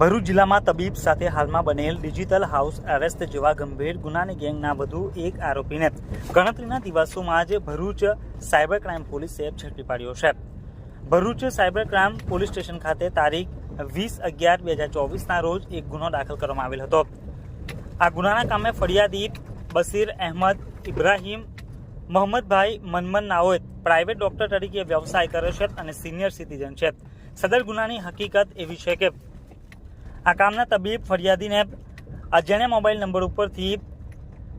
ભરૂચ જિલ્લામાં તબીબ સાથે હાલમાં બનેલ ડિજિટલ હાઉસ અરેસ્ટ જેવા ગંભીર ગુનાની ગેંગના વધુ એક આરોપીને ગણતરીના દિવસોમાં જ ભરૂચ સાયબર ક્રાઇમ પોલીસે ઝડપી પાડ્યો છે. Bharuch cyber crime police station ખાતે તારીખ વીસ અગિયાર બે હજાર ચોવીસના રોજ એક ગુનો દાખલ કરવામાં આવેલ હતો. આ ગુનાના કામે ફરિયાદી બસીર અહેમદ ઇબ્રાહીમ, મોહમ્મદભાઈ મનમન નાઓદ પ્રાઇવેટ ડોક્ટર તરીકે વ્યવસાય કરે છે અને સિનિયર સિટીઝન છે. સદર ગુનાની હકીકત એવી છે કે આ કામના તબીબ ફરિયાદીને અજાણ્યા મોબાઈલ નંબર ઉપરથી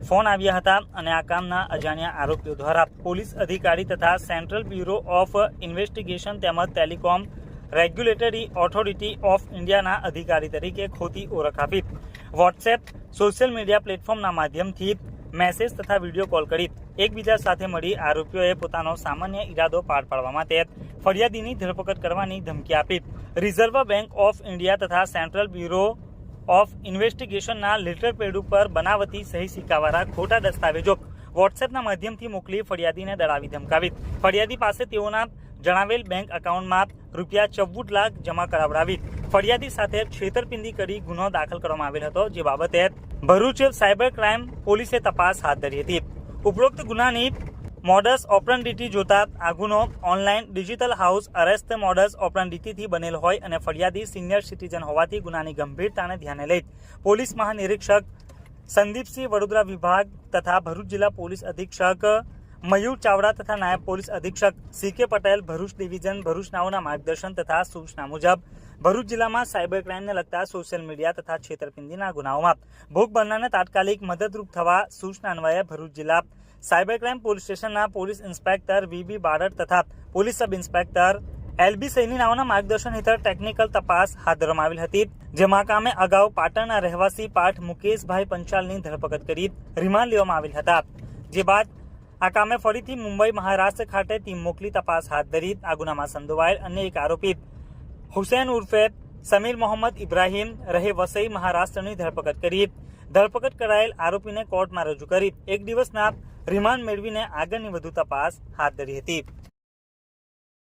ફોન આવ્યા હતા અને આ કામના અજાણ્યા આરોપીઓ દ્વારા પોલીસ અધિકારી તથા સેન્ટ્રલ બ્યુરો ઓફ ઇન્વેસ્ટિગેશન તેમજ ટેલિકોમ રેગ્યુલેટરી ઓથોરિટી ઓફ ઇન્ડિયાના અધિકારી તરીકે ખોટી ઓળખ આપી. વોટ્સએપ, સોશિયલ મીડિયા પ્લેટફોર્મના માધ્યમથી મેસેજ તથા વીડિયો કોલ કરી એકબીજા સાથે મળી આરોપીઓએ પોતાનો સામાન્ય ઈરાદો પાર પાડવા માટે ફરિયાદીની ધરપકડ કરવાની ધમકી આપી. રિઝર્વ બેંક ઓફ ઇન્ડિયા તથા સેન્ટ્રલ બ્યુરો ઓફ ઇન્વેસ્ટિગેશનના લેટર પેડ ઉપર બનાવતી સહી સિક્કાવાળા ખોટા દસ્તાવેજો વોટ્સએપના માધ્યમથી મોકલી ફરિયાદીને દડાવી ધમકાવી. ફરિયાદી પાસે તેઓના જણાવેલ બેંક એકાઉન્ટમાં રૂપિયા ચૌદ લાખ જમા કરાવડાવી. ફરિયાદી સાથે છેતરપિંડી કરી ગુનો દાખલ કરવામાં આવેલ હતો, જે બાબતે ભરૂચ સાયબર ક્રાઇમ પોલીસે તપાસ હાથ ધરી હતી. ઉપરોક્ત ગુનાની મોડસ ઓપરન્ડિટી જોતા આ ગુનો online digital house arrest modus ઓપરન્ડિટીથી બનેલ હોય અને ફરિયાદી સિનિયર સિટીઝન હોવાથી ગુનાની ગંભીરતાને ધ્યાને લઈ પોલીસ મહાનિરીક્ષક સંદીપસિંહ વડોદરા વિભાગ તથા ભરૂચ જિલ્લા પોલીસ અધિક્ષક મયુર ચાવડા તથા નાયબ પોલીસ અધિક્ષક C K Patel Bharuch division Bharuch નાઓના માર્ગદર્શન તથા સૂચના મુજબ ભરૂચ જિલ્લામાં સાયબર ક્રાઇમને લગતા સોશિયલ મીડિયા તથા છેતરપિંડીના ગુનાઓમાં ભોગ બનનારને તાત્કાલિક મદદરૂપ થવા સૂચના અન્વયે ભરૂચ જિલ્લા સાયબર ક્રાઇમ પોલીસ સ્ટેશનના police inspector V B Barad તથા police sub inspector L B Saini નાઓના માર્ગદર્શન હેઠળ ટેકનિકલ તપાસ હાથ ધરવામાં આવેલ હતી, જેમાં કામે અગાઉ પાટણના રહેવાસી પાઠ મુકેશભાઈ પંચાલની ધરપકડ કરી રિમાન્ડ લેવામાં આવેલ હતા. જે બાદ આ કામે ફરીથી મુંબઈ મહારાષ્ટ્ર ખાતે ટીમ મોકલી તપાસ હાથ ધરી આ ગુનામાં સંડોવાયેલ અન્ય એક આરોપી હુસેન ઉર્ફે સમીર મોહમ્મદ ઇબ્રાહીમ રહે વસઈ મહારાષ્ટ્રની ધરપકડ કરી. ધરપકડ કરાયેલ આરોપીને કોર્ટમાં રજૂ કરી. એક દિવસના રિમાન્ડ મેળવીને આગળની વધુ તપાસ હાથ ધરી હતી.